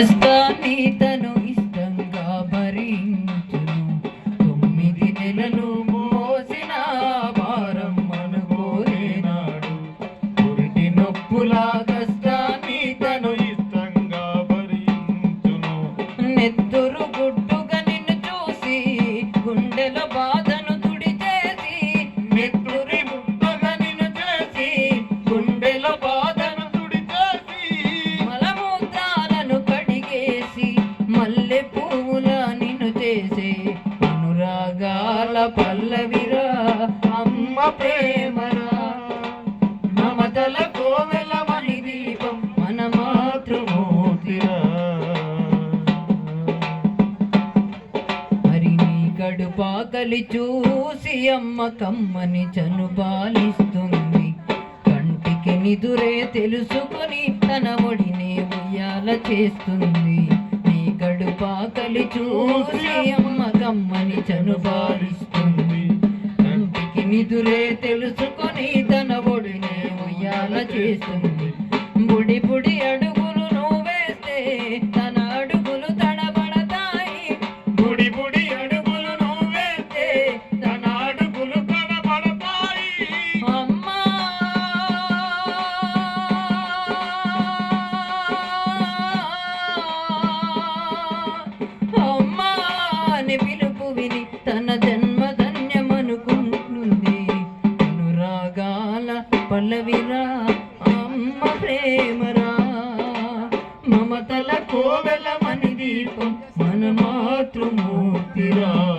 కష్టాన్ని ఇష్టంగా భరించును. తొమ్మిది నెలలు మోసిన భారం అనుకోలేనాడు. పురిటి నొప్పుల అనురాగాల పల్లవిరా అమ్మ ప్రేమరా. మమతల కోవెల మణి దీపం మన మాతృమూర్తిరా మరి నీ కడుపాకలి చూసి అమ్మ కమ్మని చనుబాలిస్తుంది కంటికి నిదురే తెలుసుకొని తన ఒడినే ఉయ్యాల చేస్తుంది. నీ కడుపాకలి చూసి అమ్మ కమ్మని చనుబాలిస్తుంది కంటికి తెలుసుకొని తన ఒడినే ఉయ్యాల చేస్తుంది. విరా అమ్మ ప్రేమరా. మమతల కోవెల మని దీపం మన మాతృమూర్తిరా.